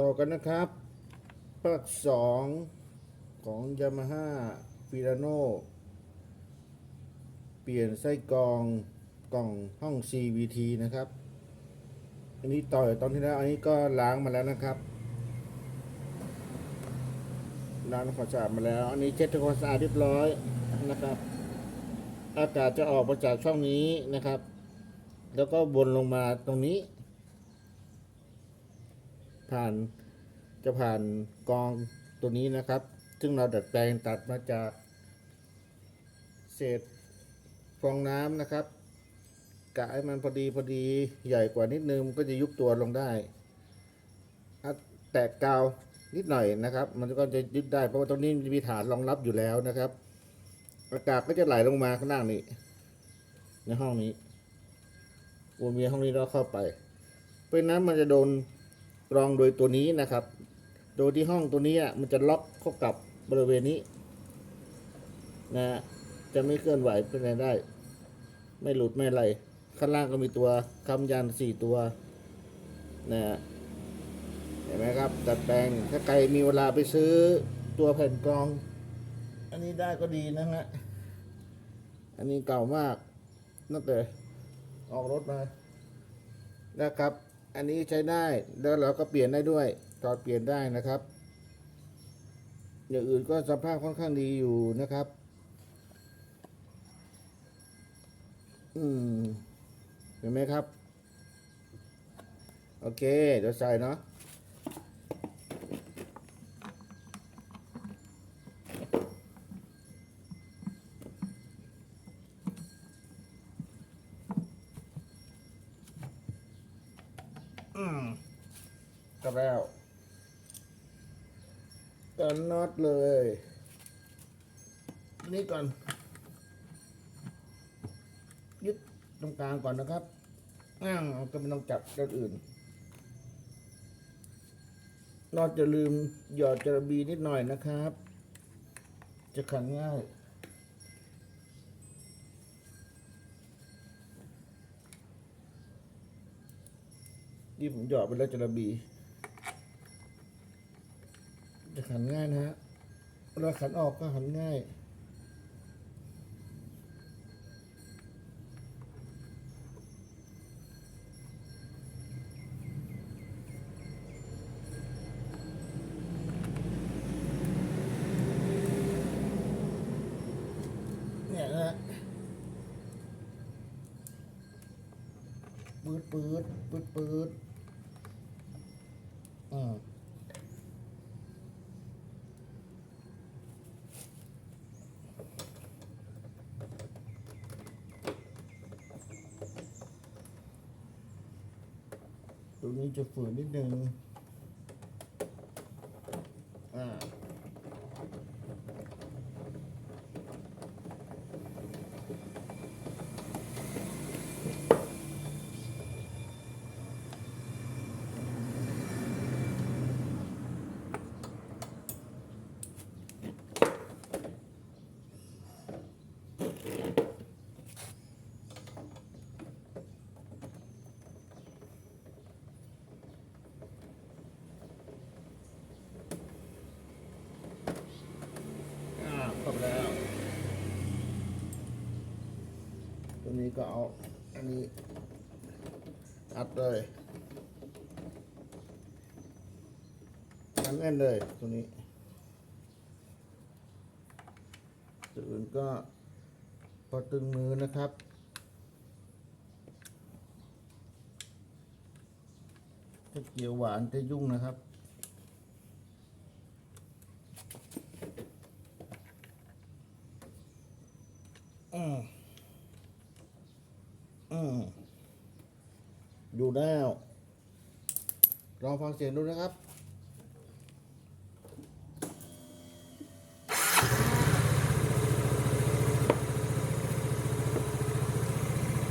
ต่อกันนะครับภาคสองของยามาฮ่าฟิลาโนเปลี่ยนไส้กรองกล่องห้อง CVT นะครับ อันนี้ต่อยตอนที่แล้ว อันนี้ก็ล้างมาแล้วนะครับ ล้างความสะอาดมาแล้ว อันนี้เช็ดทำความสะอาดเรียบร้อยนะครับ อากาศจะออกมาจากช่องนี้นะครับ แล้วก็วนลงมาตรงนี้ ผ่านจะผ่านกองตัวนี้นะครับ ซึ่งเราดัดแปลงตัดมาจาก เศษฟองน้ำนะครับกะให้มันพอดีพอดีใหญ่กว่านิดนึงก็จะยุบตัวลงได้แตกกาวนิดหน่อยนะครับ มันก็จะยึดได้เพราะว่าตรงนี้มันมีฐานรองรับอยู่แล้วนะครับอากาศก็จะไหลลงมาข้างล่างนี้ในห้องนี้วนเวียนห้องนี้แล้วเข้าไป เพราะนั้นมันจะโดน รองโดยตัวนี้นะครับ โดยที่ห้องตัวนี้มันจะล็อกเข้ากับบริเวณนี้นะฮะจะไม่เคลื่อนไหวไปไหนได้ ไม่หลุดไม่อะไรข้างล่างก็มีตัวคำยันสี่ตัวนะฮะเห็นไหมครับดัดแปลงถ้าใครมีเวลาไปซื้อตัวแผ่นกรอง อันนี้ได้ก็ดีนะฮะอันนี้เก่ามากตั้งแต่ออกรถมานะครับ อันนี้ใช้ได้แล้วเราก็เปลี่ยนได้ด้วยจอดเปลี่ยนได้นะครับ อย่างอื่นก็สภาพค่อนข้างดีอยู่นะครับ อืมเห็นไหมครับ โอเค เดี๋ยวใส่เนาะ อืมกลับแล้วกันน็อตเลย นี่ก่อน ยึดตรงกลางก่อนนะครับอ้าวก็ไม่ต้องจับด้านอื่นนอตจะลืมหยอดจระบีนิดหน่อยนะครับ จะขันง่าย นี่ผมหยอดไปแล้วจระบี จะขันง่ายนะฮะเวลาขันออกก็ขันง่ายเนี่ยนะปืดปืดปืดปืด อ่าตรงนี้จะฝืนนิดนึง อ่าอ่า ตัวนี้ก็เอาอันนี้อัดเลยอันแน่นเลยตัวนี้ตัวอื่นก็พอตึงมือนะครับถ้าเกี่ยวหวานจะยุ่งนะครับอืม อืมดูแล้วลองฟังเสียงดูนะครับ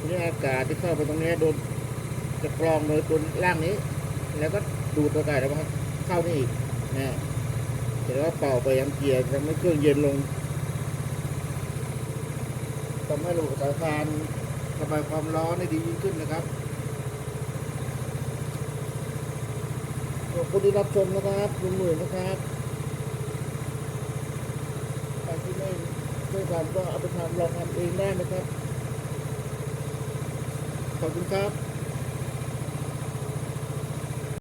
นี่อากาศที่เข้าไปตรงนี้โดนจะกรองโดยตัวล่างนี้ แล้วก็ดูดตัวไก่แล้วก็เข้านี่อีกนะแต่ว่าเป่าไปยังเกียร์ทำให้เครื่องเย็นลงทำให้ระบบสายพาน ระบายความร้อนได้ดียิ่งขึ้นนะครับขอบคุณที่รับชมนะครับลุงหมื่นนะครับใครที่ไม่เคยทำก็เอาไปทำลองทำเองได้นะครับ ขอบคุณครับ